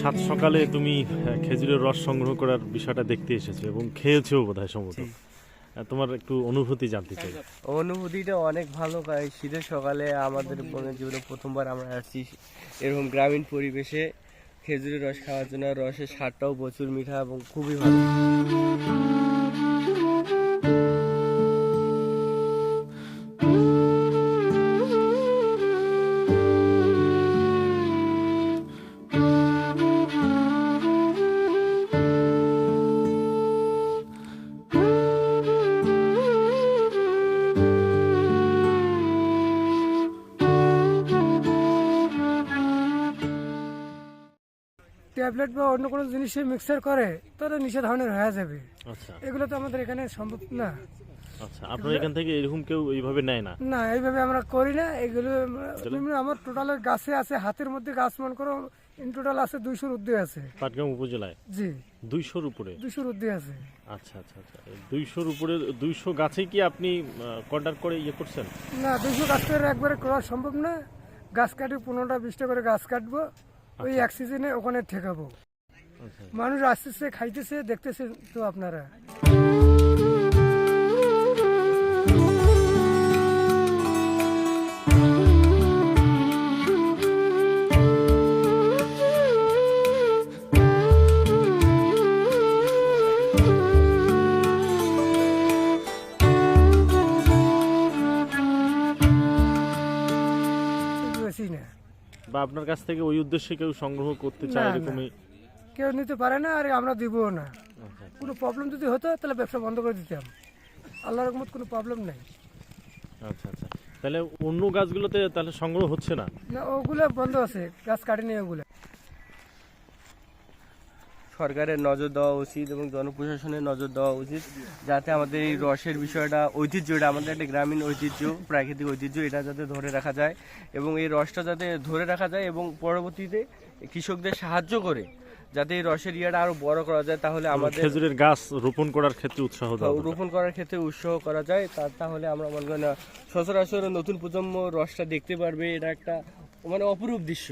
সাত সকালে তুমি খেজুরের রস সংগ্রহ করার বিষয়টা দেখতে এসেছ এবং খেয়েছেও বোধহয় সম্ভবত। তোমার একটু অনুভূতি জানতে চাই। অনুভূতিটা অনেক ভালো কারণ শীতের সকালে আমাদের মনে জীবনে প্রথমবার আমরা আসছি এরকম গ্রামীণ পরিবেশে খেজুরের রস খাওয়ার জন্য। রসের স্বাদটাও প্রচুর মিঠা এবং খুবই ভালো। ট্যাবলেট বা অন্য কোনো জিনিসে মিক্সার করে তাহলে নিষেধ ধরনের হয়ে যাবে। আচ্ছা। এগুলো তো আমাদের এখানে সম্ভব না। আচ্ছা আপনার এখান থেকে এরকম কেউ এইভাবে নেয় না? না এইভাবে আমরা করি না। এগুলো আমার টোটাল গাছে আছে হাতের মধ্যে গাছ মন করো ইন টোটাল আছে দুইশোর ঊর্ধ্বে আছে। পাটগ্রাম উপজেলায়? জি। দুইশোর উপরে? দুইশোর ঊর্ধ্বে আছে। আচ্ছা আচ্ছা আচ্ছা। দুইশোর উপরে দুইশো গাছে কি আপনি কন্ট্যাক্ট করে ইয়ে করছেন? না দুইশো গাছ করে একবারে করা সম্ভব না। গাছ কাটি পনেরোটা বিশটা করে গাছ কাটবো। ওই এক সিজনে ওখানে ঠেকাবো। আচ্ছা। মানুষ আসতেছে খাইতেছে দেখতেছে তো আপনারা। বা আপনার কাছ থেকে ওই উদ্দেশ্যে কেউ সংগ্রহ করতে চায় না, না। এরকমই? কেউ নিতে পারে না আর আমরা দিবও না। আচ্ছা। কোনো প্রবলেম যদি হতো তাহলে ব্যবসা বন্ধ করে দিতাম। আল্লাহর রকমত কোনো প্রবলেম নেই। আচ্ছা আচ্ছা। তাহলে অন্য গাছগুলোতে তাহলে সংগ্রহ হচ্ছে না? না ওগুলো বন্ধ আছে। গাছ কাটেনি ওগুলো। সরকারের নজর দেওয়া উচিত এবং জনপ্রশাসনের নজর দেওয়া উচিত যাতে আমাদের এই রসের বিষয়টা ঐতিহ্যটা আমাদের একটা গ্রামীণ ঐতিহ্য প্রাকৃতিক ঐতিহ্য এটা যাতে ধরে রাখা যায় এবং এই রসটা যাতে ধরে রাখা যায় এবং পরবর্তীতে কৃষকদের সাহায্য করে যাতে এই রসের ইয়েটা আরও বড় করা যায় তাহলে আমাদের খেজুরের গাছ রোপণ করার ক্ষেত্রে উৎসাহ রোপণ করার ক্ষেত্রে উৎসাহ করা যায় তা- তাহলে আমরা মনে করি না সচরাচর নতুন প্রজন্ম রসটা দেখতে পারবে এটা একটা মানে অপরূপ দৃশ্য।